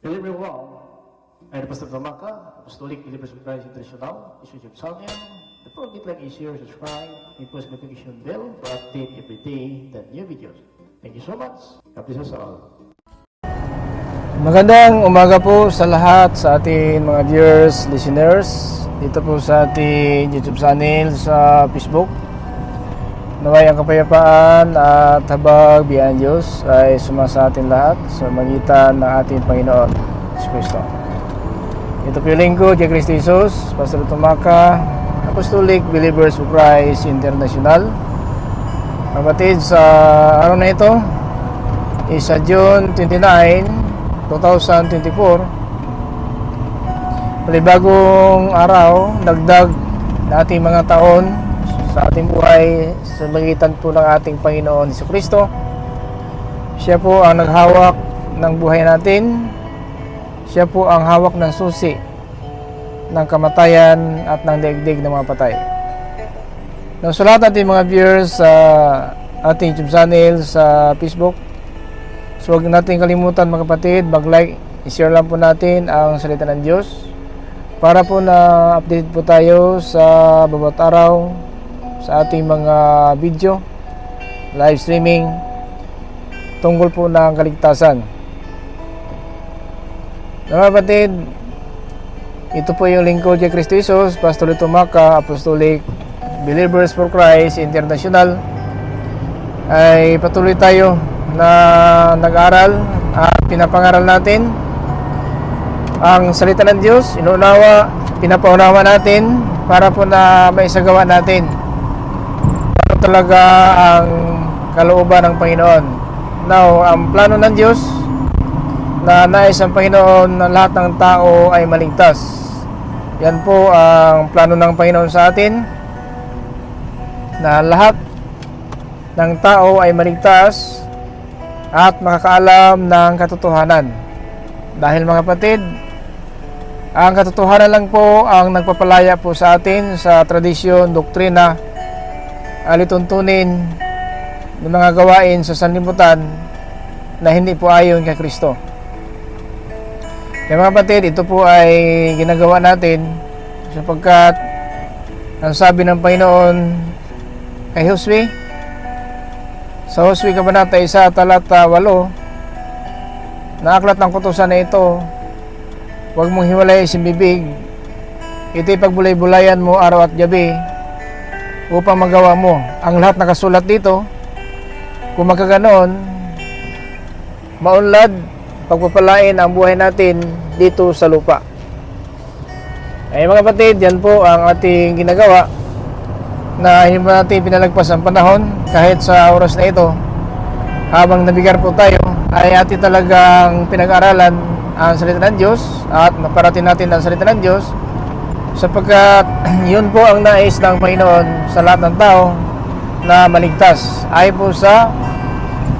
Hello everyone. I'm Pastor Damaka, Apostolic Believers of Christ International, Bishop Salmian. The program like is here, subscribe, and press notification bell for update every day the new videos. Thank you so much. God bless us all. Magandang umaga po sa lahat sa ating mga viewers, listeners dito po sa ating YouTube channel sa Facebook. Naway ang kapayapaan at habag biyan Diyos ay sumasa atin lahat sa magitan ng ating Panginoon si Kristo. Ito po yung lingkod kay Kristo Jesus, Pastor Tumaka, Apostolic Believers of Christ International. Kapatid, sa araw na ito, is sa June 29, 2024 palibagong araw dagdag na ating mga taon sa ating buhay sa magitan po ng ating Panginoon Hesus Kristo. Siya po ang naghawak ng buhay natin. Siya po ang hawak ng susi ng kamatayan at ng daigdig ng mga patay. Lahat natin mga viewers sa ating YouTube channel sa Facebook. So huwag natin kalimutan mga kapatid, mag-like, i-share lang po natin ang salita ng Diyos. Para po na update po tayo sa bawat araw sa ating mga video, live streaming tungkol po ng kaligtasan. Mga kapatid, ito po yung lingkod kay Kristo Jesus, Pastor Lito Maka, Apostolic Believers for Christ International ay patuloy tayo na nag-aral at pinapangaral natin ang salita ng Diyos, inuunawa, pinapaunawa natin para po na maisagawa natin talaga ang kalooban ng Panginoon. Now, ang plano ng Diyos na nais ang Panginoon na lahat ng tao ay maligtas. Yan po ang plano ng Panginoon sa atin na lahat ng tao ay maligtas at makakaalam ng katotohanan. Dahil mga kapatid, ang katotohanan lang po ang nagpapalaya po sa atin sa tradisyon, doktrina, alituntunin ng mga gawain sa sanlibutan na hindi po ayon kay Kristo. Kaya mga kapatid, ito po ay ginagawa natin sapagkat ang sabi ng Panginoon kay Josue, sa Hosea Kabanata 1, talata 8, na aklat ng kutusan na ito, huwag mong hiwalay si bibig, ito'y pagbulay-bulayan mo araw at gabi upang magawa mo. Ang lahat nakasulat dito, kung magkaganon, maunlad, pagpapalain ang buhay natin dito sa lupa. Ay mga kapatid, yan po ang ating ginagawa na hindi natin pinalagpas ang panahon kahit sa oras na ito habang nabigar po tayo ay atin talagang pinag-aralan ang salita ng Diyos at maparating natin ang salita ng Diyos sapagkat yun po ang nais ng Panginoon sa lahat ng tao na maligtas. Ay po sa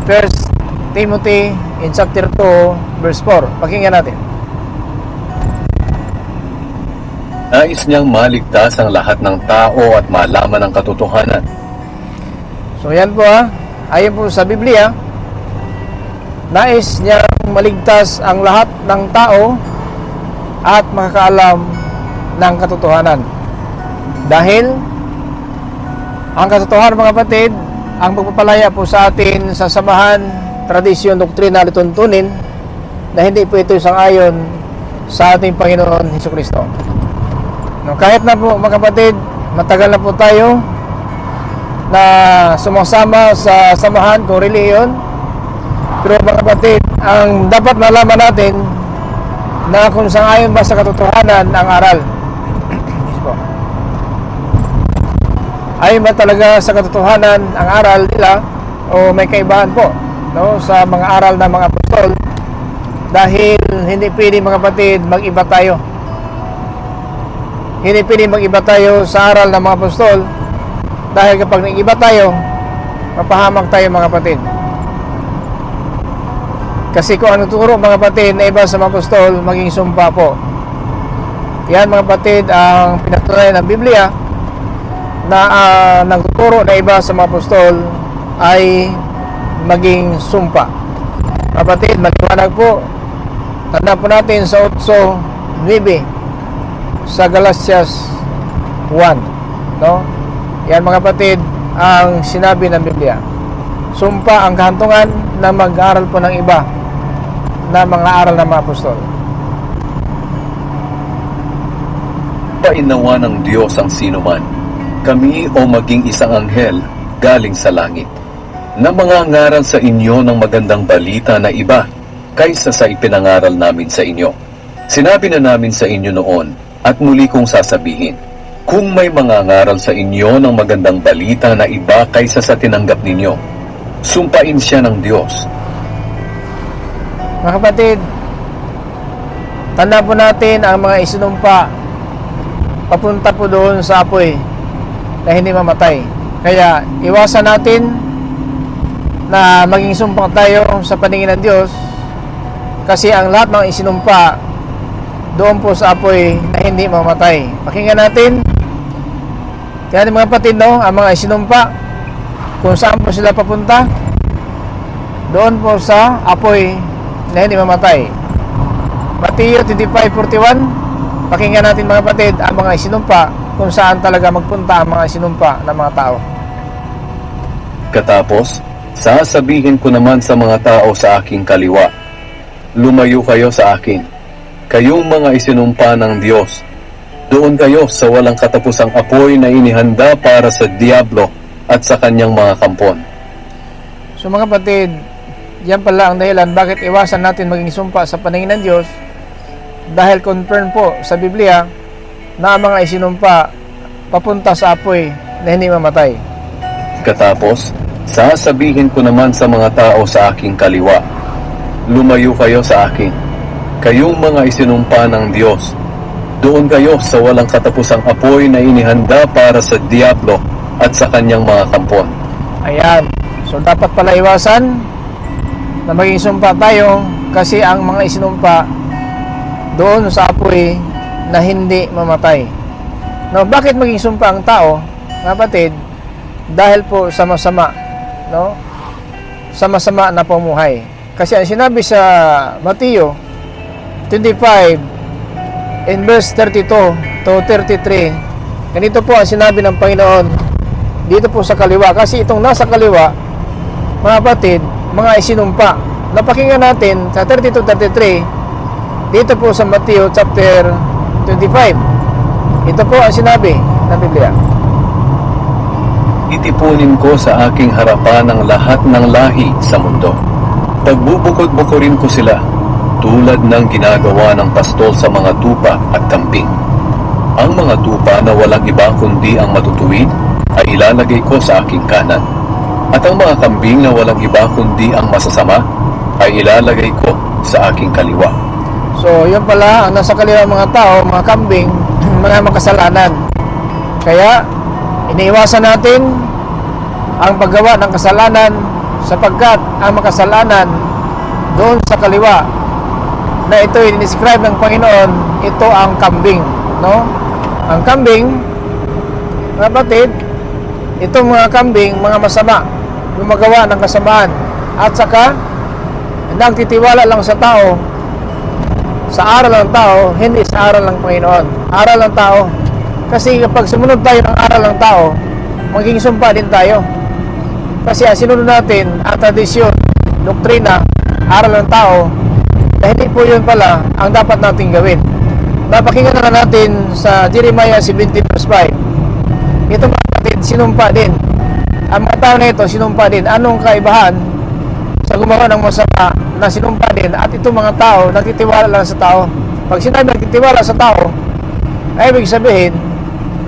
1 Timothy in chapter 2 verse 4 pakinggan natin. Nais niyang maligtas ang lahat ng tao at malaman ang katotohanan. So yan po ha, ayon po sa Biblia, nais niyang maligtas ang lahat ng tao at makakaalam ng katotohanan. Dahil ang katotohanan mga kapatid, ang pagpapalaya po sa atin sa samahan, tradisyon, doktrina, lituntunin na hindi po ito isang ayon sa ating Panginoon Heso Kristo. No, kahit na po mga kapatid, matagal na po tayo na sumasama sa samahan kung reliyon. Pero mga kapatid, ang dapat malaman natin na kung sangayon ba sa katotohanan ang aral. Yes po. Ayon ba talaga sa katotohanan ang aral nila o may kaibahan po no, sa mga aral ng mga apostol dahil hindi pwede mga kapatid mag-iba tayo hindi pwede mag-iba tayo sa aral ng mga apostol dahil kapag nag-iba tayo, mapahamak tayo mga kapatid. Kasi kung ano turo mga kapatid na iba sa mga apostol, maging sumpa po. Yan mga kapatid ang pinatunayan ng Biblia na uh, nagtuturo na iba sa mga apostol ay maging sumpa. Kapatid, maliwanag po Tanda po natin sa 8.9 sa Galatias 1. No? Yan mga kapatid, ang sinabi ng Biblia. Sumpa ang kahantungan na mag-aaral po ng iba na mga aral ng mga apostol. Painawa ng Diyos ang sinuman, kami o maging isang anghel galing sa langit, na mga ngaral sa inyo ng magandang balita na iba kaysa sa ipinangaral namin sa inyo. Sinabi na namin sa inyo noon at muli kong sasabihin, kung may mga ngaral sa inyo ng magandang balita na iba kaysa sa tinanggap ninyo, sumpain siya ng Diyos. Mga kapatid, tanda po natin ang mga isinumpa papunta po doon sa apoy na hindi mamatay. Kaya iwasan natin na maging sumpa tayo sa paningin ng Diyos kasi ang lahat ng isinumpa doon po sa apoy na hindi mamatay. Pakinggan natin kaya mga kapatid no, ang mga isinumpa kung saan po sila papunta doon po sa apoy na hindi mamatay. Mateo 25.41 Pakinggan natin mga kapatid ang mga isinumpa kung saan talaga magpunta ang mga isinumpa ng mga tao. Katapos, sasabihin ko naman sa mga tao sa aking kaliwa, Lumayo kayo sa akin, kayong mga isinumpa ng Diyos. Doon kayo sa walang katapusang apoy na inihanda para sa Diablo at sa kanyang mga kampon. So mga kapatid, yan pala ang dahilan bakit iwasan natin maging sumpa sa paningin ng Diyos dahil confirm po sa Biblia na ang mga isinumpa papunta sa apoy na hindi mamatay. Katapos, sasabihin ko naman sa mga tao sa aking kaliwa, Lumayo kayo sa akin, kayong mga isinumpa ng Diyos. Doon kayo sa walang katapusang apoy na inihanda para sa Diablo at sa kanyang mga kampon. Ayan. So dapat pala iwasan na maging sumpa tayo kasi ang mga isinumpa doon sa apoy na hindi mamatay. No, bakit maging sumpa ang tao? Kapatid, dahil po sa masama, no? Sa masama na pumuhay. Kasi ang sinabi sa Mateo 25 in verse 32 to 33, ganito po ang sinabi ng Panginoon dito po sa kaliwa. Kasi itong nasa kaliwa, mga kapatid, mga isinumpa. Napakinggan natin sa 32-33, dito po sa Mateo chapter 25. Ito po ang sinabi ng Biblia. Itipunin ko sa aking harapan ang lahat ng lahi sa mundo. Pagbubukod-bukurin ko sila, tulad ng ginagawa ng pastol sa mga tupa at kambing. Ang mga tupa na walang iba kundi ang matutuwid ay ilalagay ko sa aking kanan. At ang mga kambing na walang iba kundi ang masasama ay ilalagay ko sa aking kaliwa. So, yun pala, ang nasa kaliwa ng mga tao, mga kambing, mga makasalanan. Kaya, iniiwasan natin ang paggawa ng kasalanan sapagkat ang makasalanan doon sa kaliwa na ito i-describe ng Panginoon, ito ang kambing, no? Ang kambing, mga batid, itong mga kambing, mga masama, gumagawa ng kasamaan at saka nagtitiwala lang sa tao sa aral ng tao, hindi sa aral ng Panginoon. Aral ng tao. Kasi kapag sumunod tayo ng aral ng tao, magiging sumpa din tayo. Kasi ang sinunod natin, ang tradisyon, doktrina, aral ng tao, na hindi po yun pala ang dapat nating gawin. Napakinggan na natin sa Jeremiah 17 verse 5. Ito mga kapatid, sinumpa din. Ang mga tao na ito, sinumpa din. Anong kaibahan sa gumawa ng masama na sinumpa din at itong mga tao nagtitiwala lang sa tao. Pag sinabi nagtitiwala sa tao, ay ibig sabihin,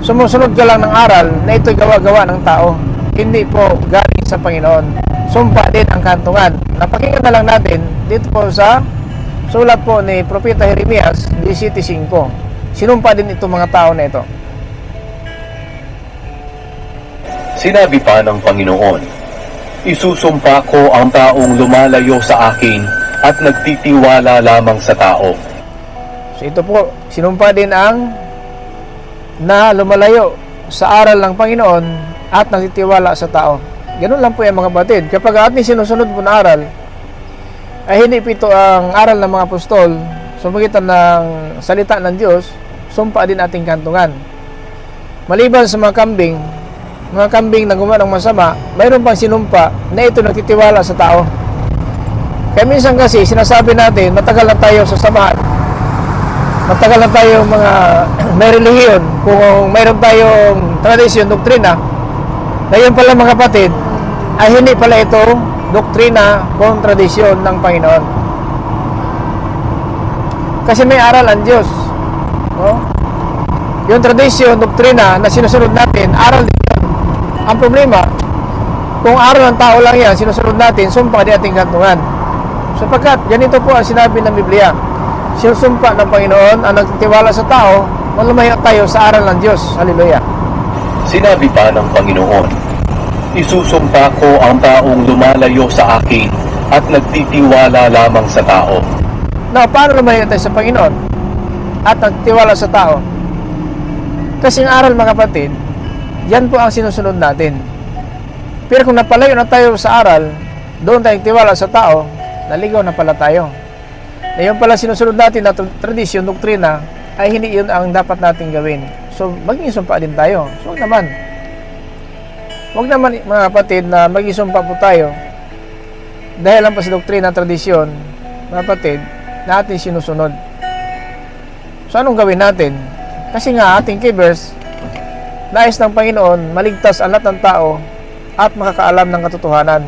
sumusunod ka lang ng aral na ito'y gawa-gawa ng tao. Hindi po galing sa Panginoon. Sumpa din ang kantungan. Napakinggan na lang natin dito po sa sulat po ni Propeta Jeremias 17.5. Sinumpa din itong mga tao na ito. Sinabi pa ng Panginoon, Isusumpa ko ang taong lumalayo sa akin at nagtitiwala lamang sa tao. So ito po, sinumpa din ang na lumalayo sa aral ng Panginoon at nagtitiwala sa tao. Ganun lang po yung mga batid. Kapag ating sinusunod po na aral, ay hindi po ito ang aral ng mga apostol, sa magitan ng salita ng Diyos, sumpa din ating kantungan. Maliban sa mga kambing, mga kambing na gumawa ng masama, mayroon pang sinumpa na ito nagtitiwala sa tao. Kaya minsan kasi sinasabi natin, matagal na tayo sa samahan. Matagal na tayo mga may relihiyon. Kung mayroon tayong tradisyon, doktrina, na yun pala mga kapatid, ay hindi pala ito doktrina kung tradisyon ng Panginoon. Kasi may aral ang Diyos. No? Yung tradisyon, doktrina na sinusunod natin, aral din. Ang problema, kung aral ng tao lang yan, sinusunod natin, sumpa di ating kantungan. Sapagkat, ganito po ang sinabi ng Biblia. Sinusumpa ng Panginoon ang nagtitiwala sa tao na lumayo tayo sa aral ng Diyos. Hallelujah. Sinabi pa ng Panginoon, Isusumpa ko ang taong lumalayo sa akin at nagtitiwala lamang sa tao. Now, paano lumayo tayo sa Panginoon? At nagtiwala sa tao? Kasi ang aral mga kapatid, yan po ang sinusunod natin. Pero kung napalayo na tayo sa aral, doon tayo tiwala sa tao, naligaw na pala tayo. Na yun pala sinusunod natin na tra- tradisyon, doktrina, ay hindi yun ang dapat nating gawin. So, maging sumpa din tayo. So, huwag naman. Huwag naman mga kapatid na maging sumpa po tayo dahil lang pa sa doktrina, tradisyon, mga kapatid, na ating sinusunod. So, anong gawin natin? Kasi nga, ating kibers, nais ng Panginoon, maligtas ang lahat ng tao at makakaalam ng katotohanan.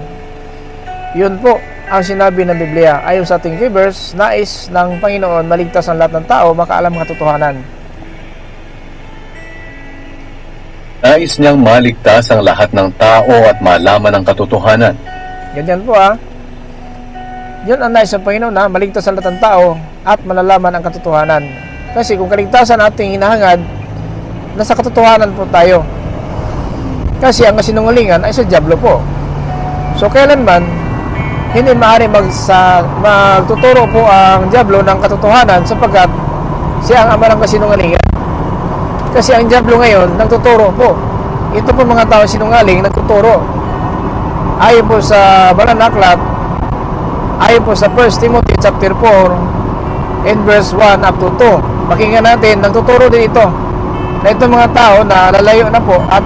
Yun po ang sinabi ng Biblia. Ayon sa ating kibers, nais ng Panginoon, maligtas ang lahat ng tao, makaalam ng katotohanan. Nais niyang maligtas ang lahat ng tao at malaman ang katotohanan. Ganyan po ah. Yun ang nais ng Panginoon na maligtas ang lahat ng tao at malalaman ang katotohanan. Kasi kung kaligtasan ating hinahangad, nasa katotohanan po tayo. Kasi ang kasinungalingan ay sa Diablo po. So kailanman, hindi maaari magsa, magtuturo po ang Diablo ng katotohanan sapagkat siya ang ama ng kasinungalingan. Kasi ang Diablo ngayon, nagtuturo po. Ito po mga tao sinungaling, nagtuturo. Ayon po sa Banal na Aklat, ayon po sa 1 Timothy chapter 4 and verse 1 up to 2. Pakinggan natin, nagtuturo din ito na itong mga tao na lalayo na po at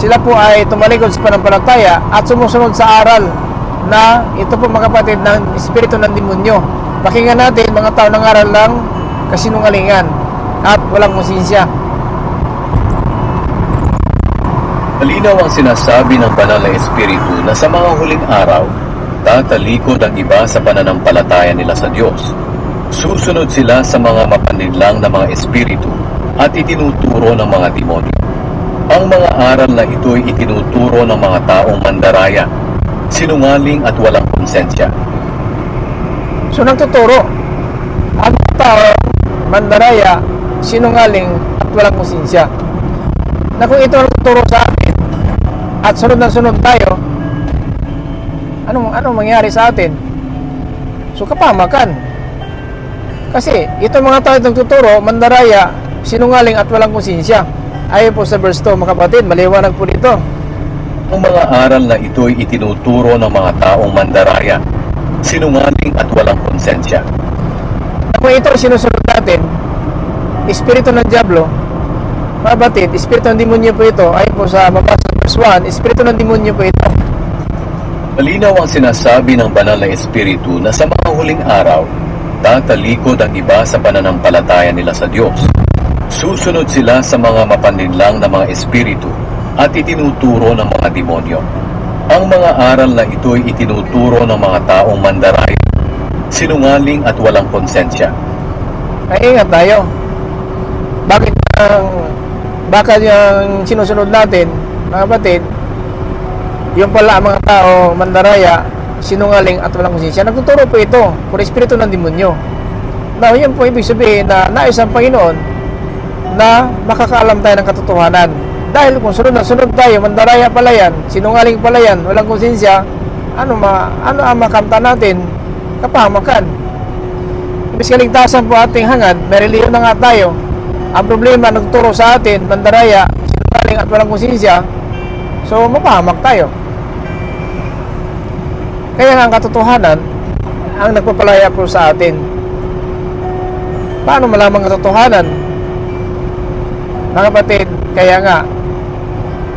sila po ay tumalikod sa panampalataya at sumusunod sa aral na ito po mga kapatid ng espiritu ng demonyo. Pakinggan natin mga tao ng aral lang kasinungalingan at walang konsensya. Malinaw ang sinasabi ng banal na espiritu na sa mga huling araw, tatalikod ang iba sa pananampalataya nila sa Diyos. Susunod sila sa mga mapanlinlang na mga espiritu at itinuturo ng mga demonyo. Ang mga aral na ito'y itinuturo ng mga taong mandaraya, sinungaling at walang konsensya. So nagtuturo ang tao, mandaraya, sinungaling at walang konsensya. Na kung ito ang nagtuturo sa atin at sunod na sunod tayo, anong, anong mangyari sa atin? So kapamakan. Kasi ito mga tao itong tuturo, mandaraya, sinungaling at walang konsensya. Ayon po sa verse 2 mga kapatid, maliwanag po dito. Ang mga aral na ito'y itinuturo ng mga taong mandaraya, sinungaling at walang konsensya. Kung ito sinusunod natin, espiritu ng Diablo, mga batid, espiritu ng demonyo po ito, ayon po sa mabasa sa verse 1, espiritu ng demonyo po ito. Malinaw ang sinasabi ng banal na espiritu na sa mga huling araw, tatalikod ang iba sa pananampalataya nila sa Diyos. Susunod sila sa mga mapanlinlang na mga espiritu at itinuturo ng mga demonyo. Ang mga aral na ito'y itinuturo ng mga taong mandaraya, sinungaling at walang konsensya. Kaya ingat tayo. Bakit ang baka yung sinusunod natin, mga batid, yung pala ang mga tao, mandaraya, sinungaling at walang konsensya, nagtuturo po ito por espiritu ng demonyo. Now, yun po ibig sabihin na nais ang Panginoon na makakaalam tayo ng katotohanan. Dahil kung sunod na sunod tayo, mandaraya pala yan, sinungaling pala yan, walang konsensya, ano, ma, ano ang makamta natin? Kapahamakan. Ibig kaligtasan po ating hangad, may reliyon na nga tayo. Ang problema, nagturo sa atin, mandaraya, sinungaling at walang konsensya, so mapahamak tayo. Kaya nga ang katotohanan, ang nagpapalaya po sa atin. paano malaman ang katotohanan? Mga kapatid, kaya nga,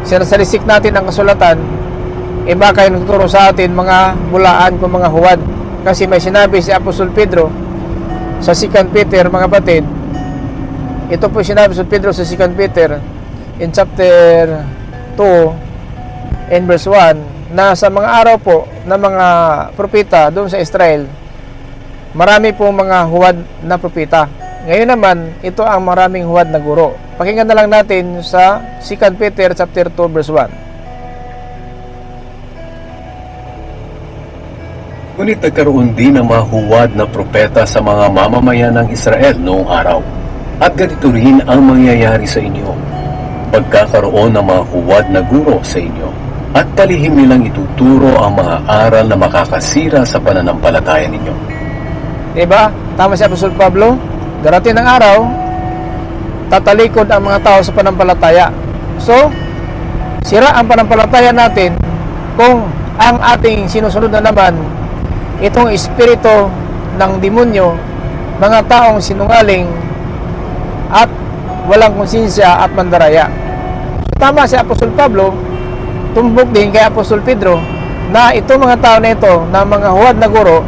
sinasalisik natin ang kasulatan, eh baka yung nagtuturo sa atin mga bulaan kung mga huwad. Kasi may sinabi si Apostol Pedro sa 2 Peter, mga kapatid, ito po sinabi sa Pedro sa 2 Peter in chapter 2 in verse 1 na sa mga araw po na mga propeta doon sa Israel marami po mga huwad na propeta. Ngayon naman, ito ang maraming huwad na guro. Pakinggan na lang natin sa 2 Peter chapter 2 verse 1. Ngunit nagkaroon din ng mga huwad na propeta sa mga mamamayan ng Israel noong araw. At ganito rin ang mangyayari sa inyo. Pagkakaroon ng mga huwad na guro sa inyo. At palihim nilang ituturo ang mga aral na makakasira sa pananampalataya ninyo. Diba? Tama si Apostol Pablo. Darating ng araw, tatalikod ang mga tao sa panampalataya. So, sira ang panampalataya natin kung ang ating sinusunod na naman itong espiritu ng demonyo, mga taong sinungaling at walang konsensya at mandaraya. Tama si Apostol Pablo, tumbok din kay Apostol Pedro na itong mga tao na ito, na mga huwad na guro,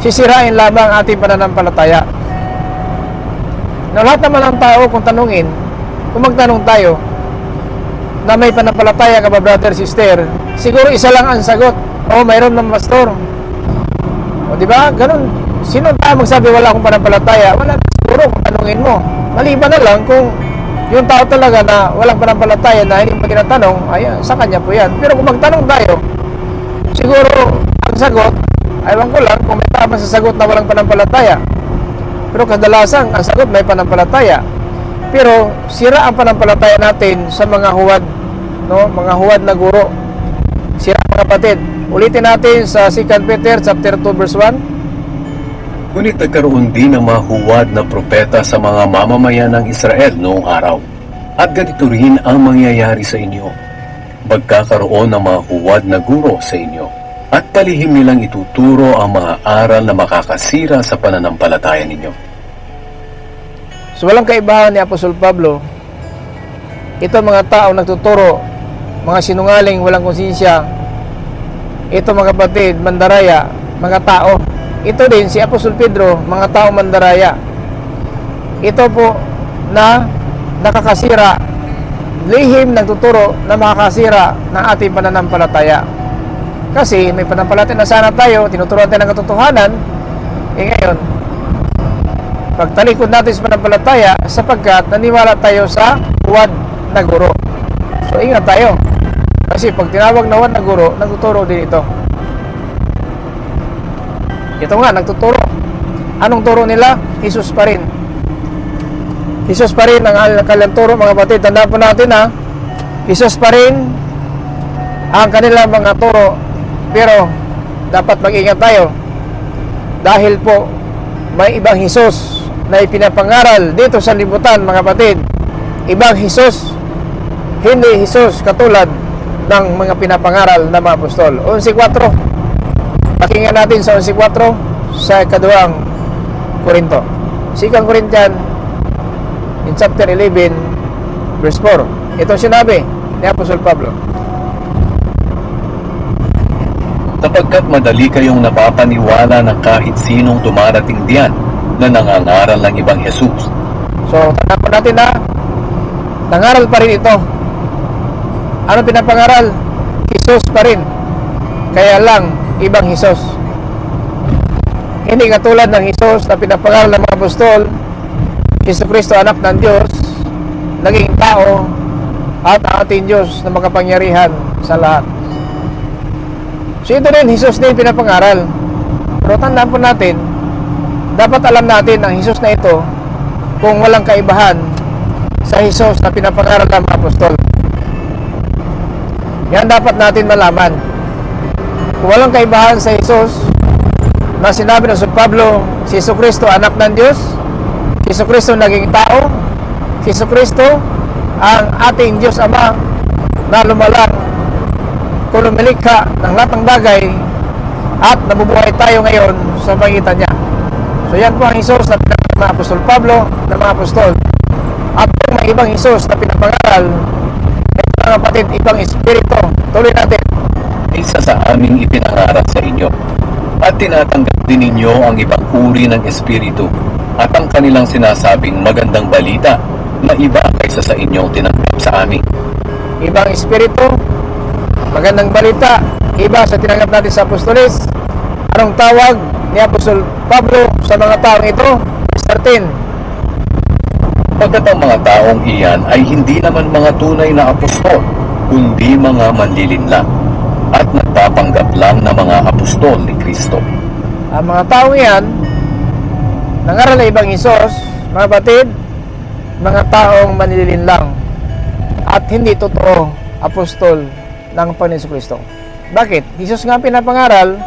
sisirain lamang ang ating pananampalataya. Na lahat naman ng tao kung tanungin, kung magtanong tayo na may panampalataya ka ba brother, sister, siguro isa lang ang sagot. O mayroon ng pastor. O di ba? Ganun. Sino tayo magsabi wala akong panampalataya? Wala siguro kung tanungin mo. Maliban na lang kung yung tao talaga na walang panampalataya na hindi mo tinatanong, ayan, sa kanya po yan. Pero kung magtanong tayo, siguro ang sagot, aywan ko lang kung may tama sa sagot na walang panampalataya. Pero kadalasan, ang sagot may panampalataya. Pero sira ang panampalataya natin sa mga huwad, no? Mga huwad na guro. Sira mga kapatid. Ulitin natin sa 2 Peter chapter 2 verse 1. Ngunit nagkaroon din ng mga huwad na propeta sa mga mamamayan ng Israel noong araw. At ganito rin ang mangyayari sa inyo. Magkakaroon ng mga huwad na guro sa inyo. At palihim nilang ituturo ang mga aral na makakasira sa pananampalataya ninyo. So walang kaibahan ni Apostol Pablo. Ito mga tao nagtuturo, mga sinungaling, walang konsensya. Ito mga kapatid, mandaraya, mga tao. Ito din si Apostol Pedro, mga tao mandaraya. Ito po na nakakasira, lihim nagtuturo na makakasira ng ating pananampalataya. Kasi may pananampalataya na sana tayo, tinuturuan tayo ng katotohanan, eh ngayon, pagtalikod natin sa pananampalataya sapagkat naniwala tayo sa huwad na guro. So ingat tayo. Kasi pag tinawag na huwad na guro, nagtuturo din ito. Ito nga, nagtuturo. Anong turo nila? Jesus pa rin. Jesus pa rin ang kanilang turo mga batid. Tandaan po natin ha. Jesus pa rin ang kanilang mga turo. Pero dapat mag-ingat tayo. Dahil po may ibang Jesus na ipinapangaral dito sa libutan mga kapatid. Ibang Jesus, hindi Jesus katulad ng mga pinapangaral ng mga apostol. 11.4 Pakinggan natin sa 11.4 sa ikaduhang Korinto. 2 Corinthian in chapter 11 verse 4. Ito sinabi ni Apostol Pablo. Sapagkat madali kayong napapaniwala ng kahit sinong dumarating diyan na nangangaral ng ibang Jesus. So, tandaan po natin na nangaral pa rin ito. Ano pinapangaral? Jesus pa rin. Kaya lang, ibang Jesus. Hindi katulad ng Jesus na pinapangaral ng mga apostol, Yesu Kristo anak ng Diyos, naging tao at ating Diyos na makapangyarihan sa lahat. So ito rin, Jesus na yung pinapangaral. Pero tandaan po natin, dapat alam natin ang Jesus na ito kung walang kaibahan sa Jesus na pinapangaral ng apostol. Yan dapat natin malaman. Kung walang kaibahan sa Jesus na sinabi ng San Pablo, si Yesu Kristo anak ng Diyos, si Yesu Kristo naging tao, si Yesu Kristo ang ating Diyos Ama na lumalang kung lumilikha ng lahat ng bagay at nabubuhay tayo ngayon sa magitan niya. So So yan po ang Isos na pinangaral ng mga apostol Pablo ng mga apostol. At yung mga ibang Isos na pinapangaral ay mga kapatid, ibang espiritu. Tuloy natin. isa sa aming ipinangaral sa inyo. At tinatanggap din ninyo ang ibang uri ng espiritu at ang kanilang sinasabing magandang balita na iba kaysa sa inyong tinanggap sa amin. Ibang espiritu, magandang balita, iba sa tinanggap natin sa apostolis. Anong tawag ni Apostol Pablo sa mga taong ito? Verse 13. Pagkat ang mga taong iyan ay hindi naman mga tunay na apostol, kundi mga manlilinlang at nagpapanggap lang na mga apostol ni Kristo. Ang mga taong yan, nangaral na ibang Isos, mga batid, mga taong manililin lang at hindi totoo apostol ng Panginoon Kristo. Bakit? Isos nga ang pinapangaral,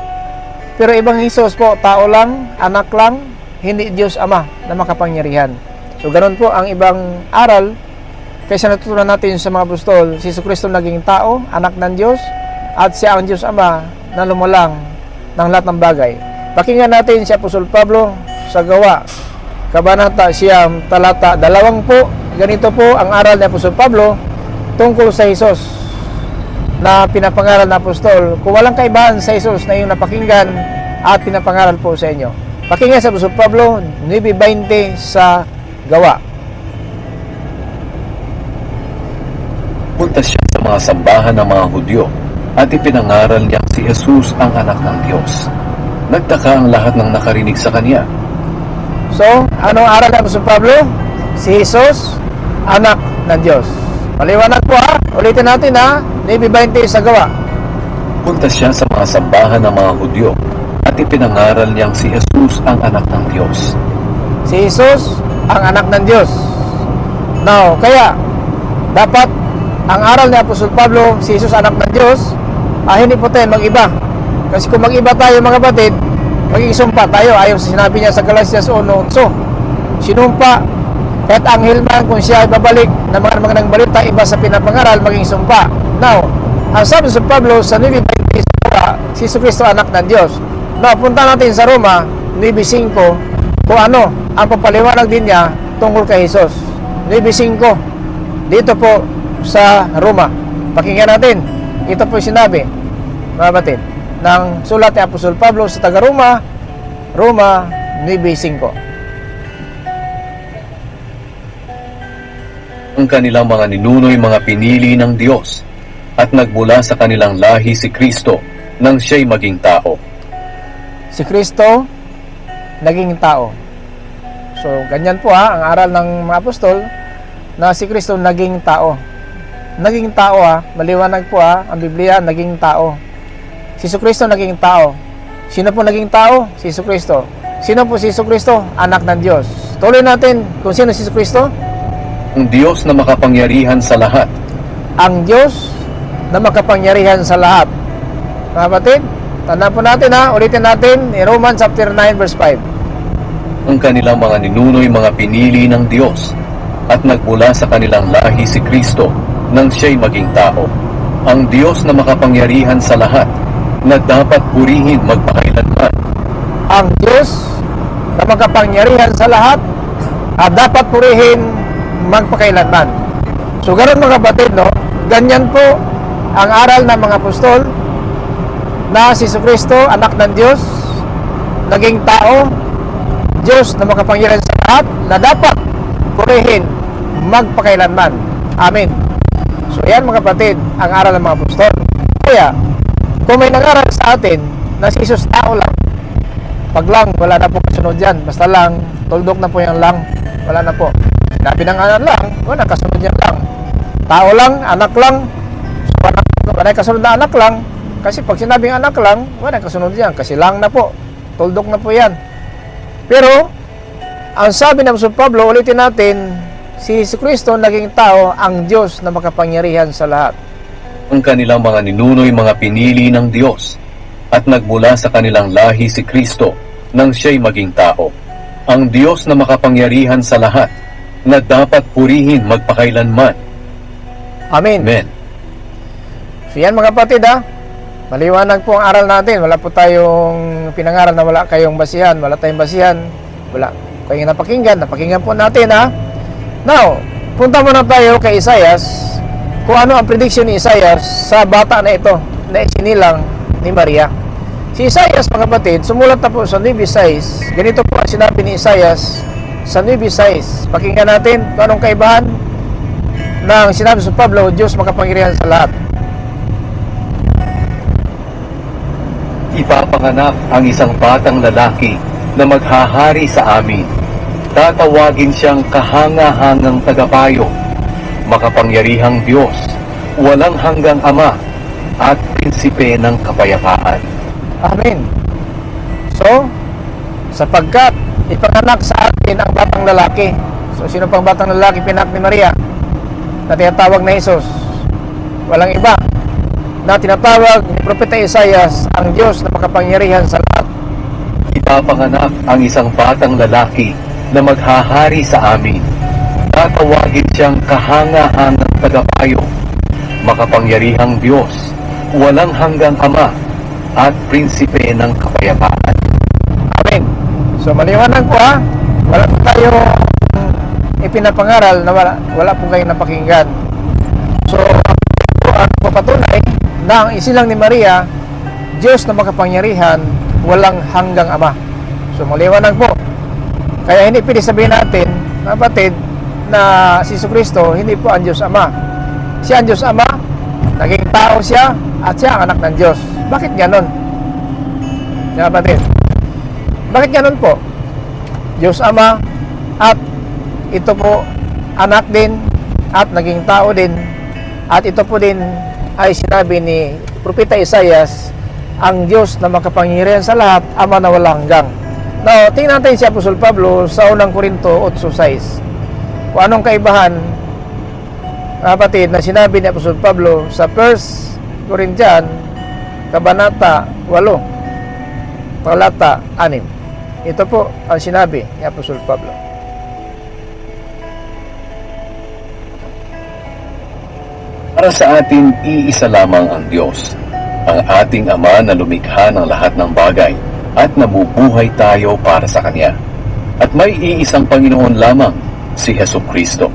pero ibang Isos po, tao lang, anak lang, hindi Diyos Ama na makapangyarihan. So, ganun po ang ibang aral kaysa natutunan natin sa mga apostol, si Iso Kristo naging tao, anak ng Diyos, at siya ang Diyos Ama na lumulang ng lahat ng bagay. Pakinggan natin si Apostol Pablo sa gawa. Kabanata siyam talata dalawang po. Ganito po ang aral ni Apostol Pablo tungkol sa Isos na pinapangaral na apostol. Kung walang kaibahan sa Isos na iyong napakinggan at pinapangaral po sa inyo. Pakinggan sa Apostol Pablo 9.20 sa gawa. Punta siya sa mga sambahan ng mga Hudyo at ipinangaral niya si Jesus ang anak ng Diyos. Nagtaka ang lahat ng nakarinig sa kanya. So, anong aral ng Apostol Pablo? Si Jesus, anak ng Diyos. Maliwanag po ha. Ulitin natin ha. 9.20 sa gawa. Punta siya sa mga sambahan ng mga Hudyo at ipinangaral niyang si Jesus ang anak ng Diyos. Si Jesus, ang anak ng Diyos. Now, kaya, dapat ang aral ni Apostol Pablo, si Jesus, anak ng Diyos, ay hindi po tayo mag-iba. Kasi kung mag-iba tayo mga batid, magiging sumpa tayo. Ayaw sa sinabi niya sa Galatians 1.8. Sinumpa, kahit anghel man kung siya ay babalik na mga magandang balita, iba sa pinapangaral, maging sumpa. Now, ang sabi sa Pablo sa 9.20 sa Roma, si Cristo anak ng Diyos. Now, punta natin sa Roma, 9.5, kung ano ang papaliwanag din niya tungkol kay Jesus. 9.5, dito po sa Roma. Pakinggan natin. Ito po sinabi, mga batid, ng sulat ni Apostol Pablo sa taga-Roma, Roma 9.5. Ang kanilang mga ninuno'y mga pinili ng Diyos at nagmula sa kanilang lahi si Kristo nang siya'y maging tao. Si Kristo, naging tao. So, ganyan po ha, ang aral ng mga apostol, na si Kristo naging tao. Naging tao ha, maliwanag po ha, ang Biblia, naging tao. Si Kristo naging tao. Sino po naging tao? Si Kristo. Sino po si Kristo? Anak ng Diyos. Tuloy natin kung sino si Kristo. Ang Diyos na makapangyarihan sa lahat Ang Diyos na makapangyarihan sa lahat. Mga kapatid, tandaan po natin ha, ulitin natin, in Romans chapter 9 verse 5. ang kanilang mga ninuno'y mga pinili ng Diyos at nagmula sa kanilang lahi si Kristo nang siya'y maging tao. Ang Diyos na makapangyarihan sa lahat na dapat purihin magpakailanman ang Diyos na makapangyarihan sa lahat at dapat purihin magpakailanman. So ganun mga kapatid, no? Ganyan po ang aral ng mga apostol na si Kristo, anak ng Diyos, naging tao, Diyos na makapangyarihan sa lahat na dapat purihin magpakailanman. Amen. So yan mga kapatid, ang aral ng mga apostol. Kaya, kung may nangaral sa atin na si Jesus tao lang, pag lang, wala na po kasunod yan. Basta lang, tuldok na po yung lang. Wala na po. Sinabi ng anak lang, wala kasunod yan lang. Tao lang, anak lang. Wala, kasunod na anak lang. Kasi pag sinabing anak lang, wala kasunod yan. Kasi lang na po. Tuldok na po yan. Pero, ang sabi ng Apostol Pablo, ulitin natin, si Kristo naging tao, ang Diyos na makapangyarihan sa lahat. ang kanilang mga ninuno'y mga pinili ng Diyos at nagmula sa kanilang lahi si Kristo nang siya'y maging tao. Ang Diyos na makapangyarihan sa lahat na dapat purihin magpakailanman. Amen. Amen. So yan mga kapatid ha. Maliwanag po ang aral natin. Wala po tayong pinangaral na wala kayong basihan. Wala tayong basihan. Wala. Kaya yung napakinggan, napakinggan po natin ha. Now, punta muna tayo kay Isaias kung ano ang prediction ni Isaias sa bata na ito na isinilang ni Maria. Si Isaias, mga kapatid, sumulat na po sa 9.6. Ganito po ang sinabi ni Isaias sa 9.6. Pakinggan natin kung anong kaibahan ng sinabi sa Pablo, Diyos makapangyarihan sa lahat. Ipapanganak ang isang batang lalaki na maghahari sa amin. Tatawagin siyang kahanga-hangang tagapayo, makapangyarihang Diyos, walang hanggang Ama, at prinsipe ng kapayapaan. Amen. So, sapagkat ipanganak sa atin ang batang lalaki. So, sino pang batang lalaki pinak ni Maria na na Jesus? Walang iba na tinatawag ni Propeta Isaias ang Diyos na makapangyarihan sa lahat. Ipapanganak ang isang batang lalaki na maghahari sa amin. Tatawagin siyang kahanga-hangang tagapayo, makapangyarihang Diyos, walang hanggang Ama, at prinsipe ng kapayapaan. Amen. So, maliwanag po ha. Wala po tayo ipinapangaral na wala, wala po kayong napakinggan. So, ang papatunay na ang isilang ni Maria, Diyos na makapangyarihan, walang hanggang Ama. So, maliwanag po. Kaya hindi pwede sabihin natin, kapatid, na si Kristo hindi po ang Diyos Ama. Siya ang Diyos Ama, naging tao siya, at siya ang anak ng Diyos. Bakit ganon? Kapatid, bakit ganon po? Diyos Ama at ito po anak din at naging tao din at ito po din ay sinabi ni Propeta Isaias ang Diyos na makapangyarihan sa lahat, Ama na walang hanggang. Now, tingnan natin si Apostol Pablo sa unang Korinto 8.6 kung anong kaibahan kapatid na sinabi ni Apostol Pablo sa 1 Corinthian Kabanata 8 talata 6 ito po ang sinabi ni Apostol Pablo. Para sa atin, iisa lamang ang Diyos, ang ating Ama na lumikha ng lahat ng bagay at nabubuhay tayo para sa Kanya. At may iisang Panginoon lamang, si Heso Kristo.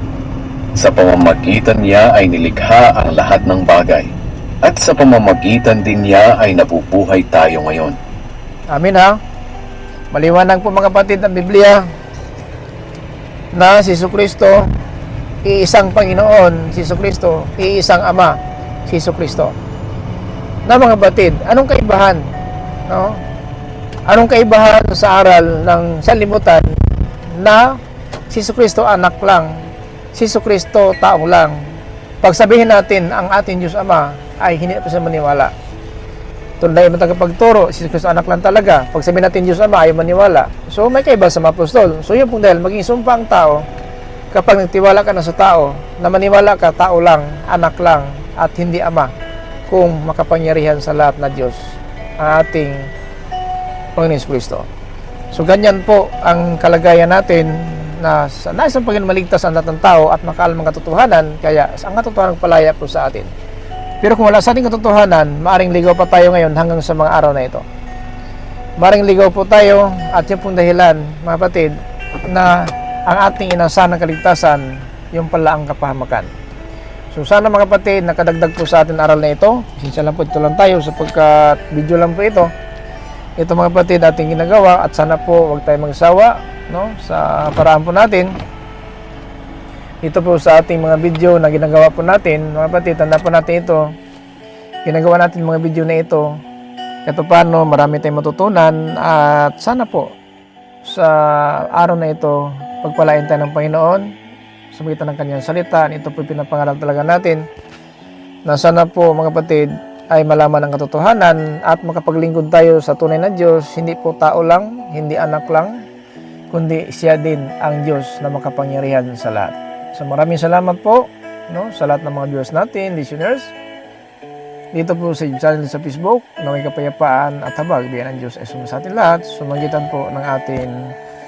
Sa pamamagitan niya ay nilikha ang lahat ng bagay. At sa pamamagitan din niya ay nabubuhay tayo ngayon. Amin ha. Maliwanag po mga kapatid ang Biblia na si Kristo iisang Panginoon, si Kristo iisang Ama, si Kristo. Na mga kapatid, anong kaibahan? No? Anong kaibahan sa aral ng sanlibutan na si Kristo anak lang, si Kristo tao lang. Pag sabihin natin ang ating Diyos Ama ay hindi pa siya maniwala. Tunay mo tagapagturo, si Kristo anak lang talaga. Pag sabihin natin Diyos Ama, ayaw maniwala. So may kaiba sa mga apostol. So yun pong dahil maging sumpa ang tao, kapag nagtiwala ka na sa tao, na maniwala ka, tao lang, anak lang, at hindi ama, kung makapangyarihan sa lahat na Diyos, ang ating Panginoon Kristo. So ganyan po ang kalagayan natin na sa nais ang Panginoon maligtas ang lahat tao at makaalam ang katotohanan, kaya ang katotohanan palaya po sa atin. Pero kung wala sa ating katotohanan, maaring ligaw pa tayo ngayon hanggang sa mga araw na ito. Maaring ligaw po tayo at yun pong dahilan, mga kapatid, na ang ating inasanang kaligtasan, yung pala ang kapahamakan. So sana mga kapatid, nakadagdag po sa atin aral na ito. Sinsya lang po ito lang tayo sapagkat video lang po ito. Ito mga kapatid ating ginagawa at sana po wag tayo magsawa no, sa paraan po natin. Ito po sa ating mga video na ginagawa po natin. Mga kapatid, tanda po natin ito. Ginagawa natin mga video na ito. Ito paano, marami tayong matutunan at sana po sa araw na ito, pagpalain tayo ng Panginoon sa magitan ng kanyang salita. Ito po pinapangarap talaga natin na sana po mga kapatid ay malaman ang katotohanan at makapaglingkod tayo sa tunay na Diyos. Hindi po tao lang, hindi anak lang, kundi siya din ang Diyos na makapangyarihan sa lahat. So maraming salamat po no, sa lahat ng mga viewers natin, listeners. Dito po sa channel sa Facebook na may kapayapaan at habag. Biyan ang Diyos ay sumunod sa atin lahat. Sumagitan po ng ating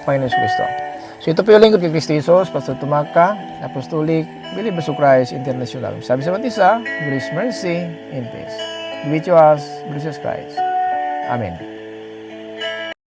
Panginoon Kristo. So ito po yung lingkod kay Kristo Pastor Tumaka, Apostolic, Believers of Christ International. Sabi sa Batisa, grace, mercy, and peace. Be you us, Jesus Christ. Amen.